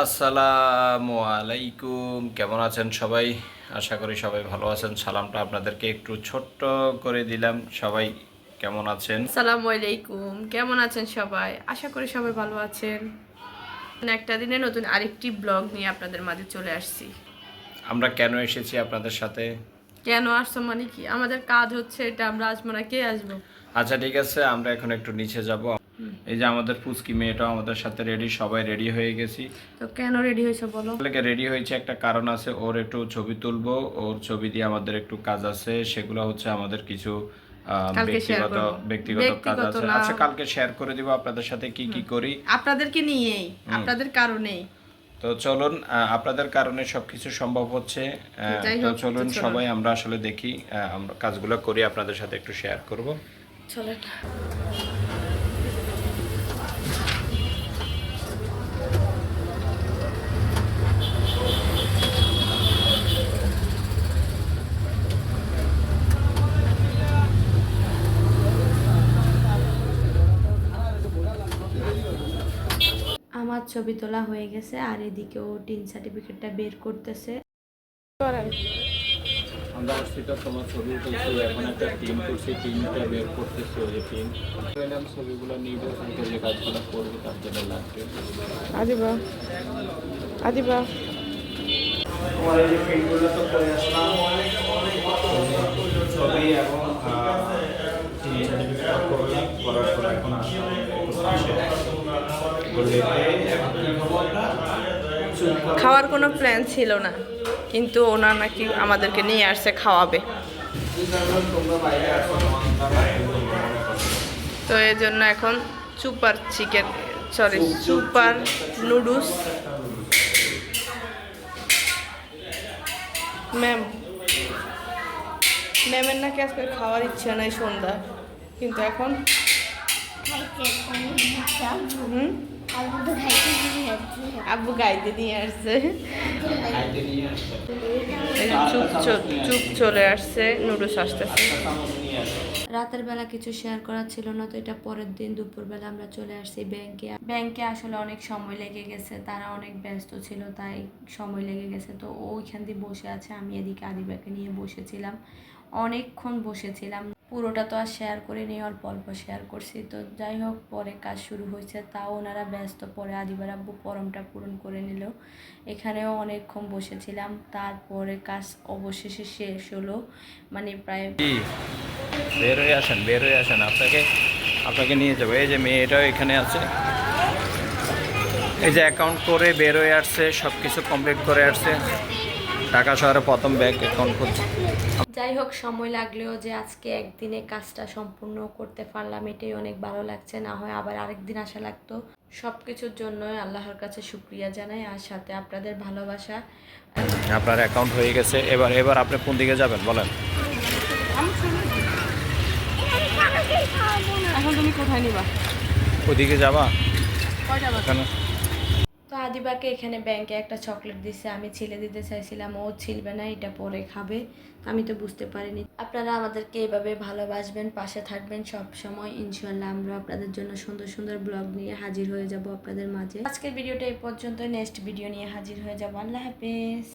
আসসালামু আলাইকুম। কেমন আছেন সবাই? আশা করি সবাই ভালো আছেন। সালামটা আপনাদেরকে একটু ছোট্ট করে দিলাম। সবাই কেমন আছেন? আসসালামু আলাইকুম। কেমন আছেন সবাই? আশা করি সবাই ভালো আছেন। একটা দিনে নতুন আরেকটি ব্লগ নিয়ে আপনাদের মাঝে চলে আসছি। আমরা কেন এসেছি আপনাদের সাথে? কেন আসছো মানে কি? আমাদের কাজ হচ্ছে এটা আমরা আসব না কে আসব? আচ্ছা ঠিক আছে আমরা এখন একটু নিচে যাব। এই যে আমাদের পুচকি মেয়েটাও আমাদের সাথে রেডি সবাই রেডি হয়ে গেছি। তো কেন রেডি হয়েছে বলো? রেডি হয়েছে একটা কারণ আছে ওর একটু ছবি তুলবো ওর ছবি দিয়ে আমাদের একটু কাজ আছে সেগুলো হচ্ছে আমাদের কিছু ব্যক্তিগত ব্যক্তিগত কাজ আছে। আচ্ছা কালকে শেয়ার করে দিব আপনাদের সাথে কি কি করি। আপনাদেরকে নিয়েই আপনাদের কারণেই। তো চলুন আপনাদের কারণে সবকিছু সম্ভব হচ্ছে। তো চলুন চলুন। সবাই আমরা আসলে দেখি আমরা কাজগুলো করি আপনাদের সাথে একটু শেয়ার করব। চলে আমার ছবি তোলা হয়ে গেছে আর এদিকেও টিন সার্টিফিকেটটা বের করতেছে। আমরা তোমার ছবি তুলছি এখন একটা টিম করছি টিমটা বের করতেছি ওই যে টিম পেলাম ছবিগুলো নিব কিন্তু যে কাজগুলো করব তার জন্য লাগবে। আদিবা আদিবা। তোমার এই যে তো করে আসলাম। ছবি এবং সার্টিফিকেট করলাম করার পর এখন আসলাম একটু পাশে বলে এখন কি করব আমরা খাওয়ার কোনো প্ল্যান ছিল না কিন্তু ওনার নাকি আমাদেরকে নিয়ে আসছে খাওয়াবে। তো এই জন্য এখন super chicken sorry super noodles ma'am ম্যামের নাকি আজকে খাওয়ার ইচ্ছা নাই সন্ধ্যা কিন্তু এখন হুম? নিয়ে আসছে। চুপ চুপ চলে আসছে, নুডলস আসতেছে। রাতের বেলা কিছু শেয়ার করা ছিল না, তো এটা পরের দিন দুপুরবেলা আমরা চলে আসছি ব্যাংকে। ব্যাংকে আসলে অনেক সময় লেগে গেছে, তারা অনেক ব্যস্ত ছিল, তাই সময় লেগে গেছে। তো ওইখান দিয়ে বসে আছে, আমি এদিকে আদিবাকে নিয়ে বসেছিলাম। অনেকক্ষণ বসেছিলাম। পুরোটা তো আর শেয়ার করে নিয়ে অল্প অল্প শেয়ার করছি। তো যাই হোক, পরে কাজ শুরু হয়েছে। তাও ওনারা ব্যস্ত, পরে আদিবার আব্বু পরমটা পূরণ করে নিল। এখানেও অনেকক্ষণ বসেছিলাম। তারপরে কাজ অবশেষে শেষ হলো। মানে প্রায় বের হয়ে আসেন, বের হয়ে আসেন। আপনাকে আপনাকে নিয়ে যাব। এই যে মেয়েটাও এখানে আছে। এই যে অ্যাকাউন্ট করে বের হয়ে আসছে সব কিছু কমপ্লিট করে আসছে। ঢাকা শহরে প্রথম ব্যাংক অ্যাকাউন্ট করছে যাই হোক সময় লাগলেও যে আজকে একদিনে কাজটা সম্পূর্ণ করতে পারলাম এটাই অনেক ভালো লাগছে। না হয় আবার আরেকদিন আসা লাগতো। সব কিছুর জন্যই আল্লাহর কাছে শুক্রিয়া জানাই আর সাথে আপনাদের ভালোবাসা। আপনার অ্যাকাউন্ট হয়ে গেছে। এবার এবার আপনি কোন দিকে যাবেন বলেন? এখন তুমি কোথায় নিবা? ওইদিকে যাবা? তো আদিবাকে এখানে ব্যাংকে একটা চকলেট দিছে, আমি ছিলে দিতে চাইছিলাম, ও ছিলবে না, এটা পরে খাবে। আমি তো বুঝতে পারিনি। আপনারা আমাদেরকে এভাবে ভালোবাসবেন, পাশে থাকবেন সব সময় ইনশাল্লাহ আমরা আপনাদের জন্য সুন্দর সুন্দর ব্লগ নিয়ে হাজির হয়ে যাব আপনাদের মাঝে। আজকের ভিডিওটা এই পর্যন্ত নেক্সট ভিডিও নিয়ে হাজির হয়ে যাব। আল্লাহ হাফেজ।